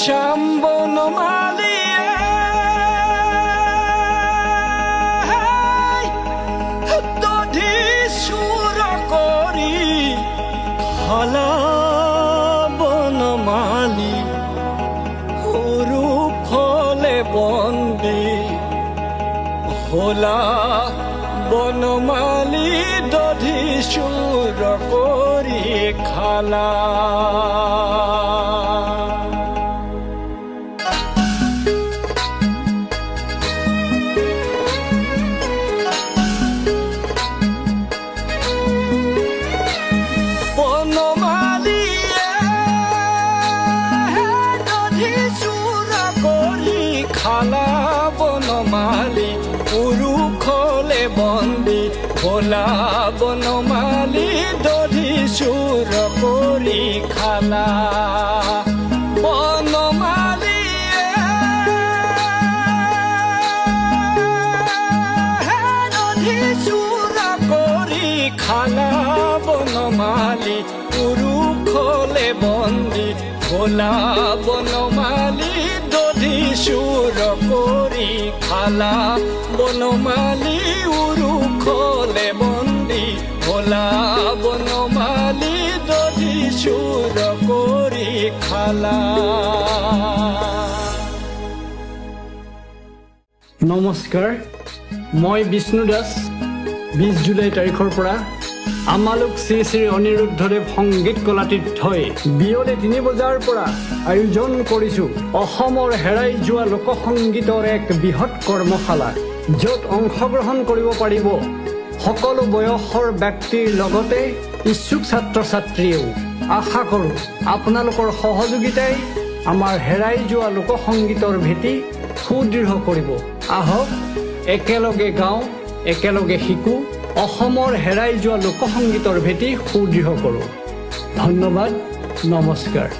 শ্যামবন মালিয়ে। দধি সুর করি, খালা বনমালী সৰু ফলে বন্দী। হোলা বনমালী দধি চুৰ কৰি খালা। খালা বনমালী পুৰুষলে বন্দী ভোলা বনমালী দধি চুৰ খালা। বনমালীয়ে দধি চুৰ কৰি খালা। বনমালী বন্দী। ভোলা বনমালী দধি চুৰ কৰি খালা। বনমালী উৰুখলে বন্দী। ভোলা বনমালী চুৰ কৰি খালা। নমস্কাৰ মই বিষ্ণু দাস বিছ জুলাই তাৰিখৰ পৰা আমালোক শ্ৰী শ্ৰী অনিৰুদ্ধদেৱ সংগীত কলাতীৰ্থই বিয়লি তিনি বজাৰ পৰা আয়োজন কৰিছোঁ অসমৰ হেৰাই যোৱা লোকসংগীতৰ এক বৃহৎ কৰ্মশালা, য'ত অংশগ্ৰহণ কৰিব পাৰিব সকলো বয়সৰ ব্যক্তিৰ লগতে ইচ্ছুক ছাত্ৰ ছাত্ৰীয়েও আশা কৰোঁ আপোনালোকৰ সহযোগিতাই আমাৰ হেৰাই যোৱা লোকসংগীতৰ ভেটি সুদৃঢ় কৰিব। আহক, একেলগে গাওঁ, একেলগে শিকোঁ, অসমৰ হেৰাই যোৱা লোকসংগীতৰ ভেটি সুদৃঢ় কৰোঁ। ধন্যবাদ, নমস্কাৰ।